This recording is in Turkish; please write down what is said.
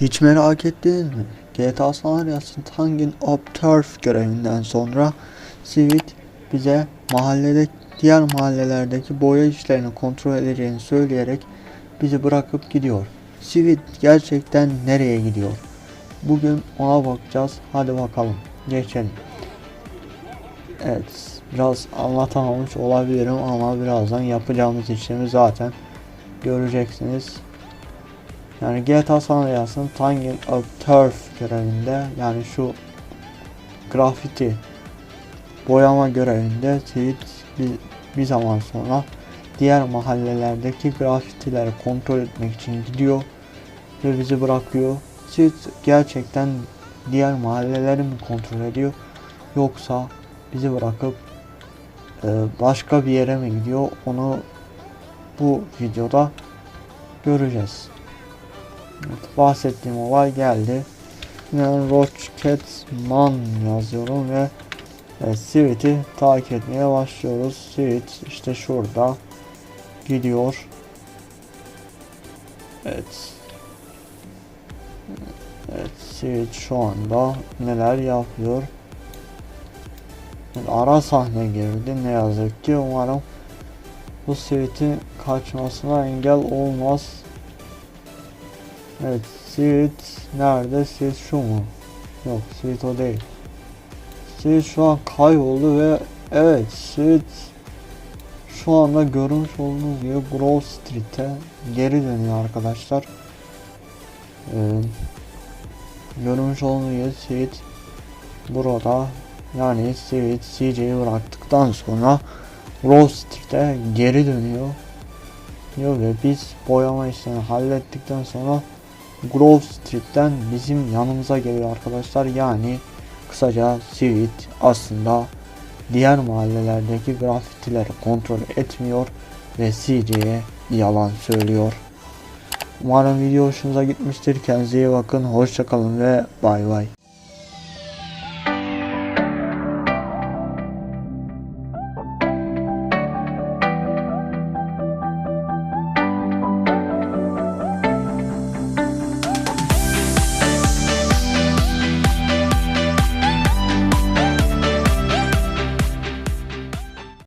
Hiç merak ettiniz mi? GTA San Andreas'ın Tangin Up Turf görevinden sonra Sweet bize mahallede diğer mahallelerdeki boya işlerini kontrol edeceğini söyleyerek bizi bırakıp gidiyor. Sweet gerçekten nereye gidiyor? Bugün ona bakacağız. Hadi bakalım. Geçelim. Evet. Biraz anlatamamış olabilirim ama birazdan yapacağımız işlemi zaten göreceksiniz. Yani GTA San Andreas'ın Tangent of Turf görevinde yani şu grafiti boyama görevinde Sweet bir, bir zaman sonra diğer mahallelerdeki grafitileri kontrol etmek için gidiyor ve bizi bırakıyor. Sweet gerçekten diğer mahalleleri mi kontrol ediyor yoksa bizi bırakıp e, başka bir yere mi gidiyor onu bu videoda göreceğiz. Evet, bahsettiğim olay geldi. Yani Rochketman yazıyorum ve e, Sweet'i takip etmeye başlıyoruz. Sweet işte şurada gidiyor. Evet. Evet Sweet şu anda neler yapıyor. Evet, ara sahne girdi ne yazık ki umarım bu Sweet'in kaçmasına engel olmaz. Evet, Sweet nerede? Sweet şu mu? Yok, Sweet o değil. Sweet şu an kayboldu ve evet, Sweet şu anda görmüş olduğunuz gibi Grove Street'e geri dönüyor arkadaşlar. Ee, görmüş olduğunuz gibi Sweet burada yani Sweet CJ'yi bıraktıktan sonra Grove Street'e geri dönüyor diyor ve biz boyama işlerini hallettikten sonra Grove Street'ten bizim yanımıza geliyor arkadaşlar. Yani kısaca Sweet aslında diğer mahallelerdeki grafitileri kontrol etmiyor ve CJ'ye yalan söylüyor. Umarım video hoşunuza gitmiştir. Kendinize iyi bakın. Hoşçakalın ve bay bay.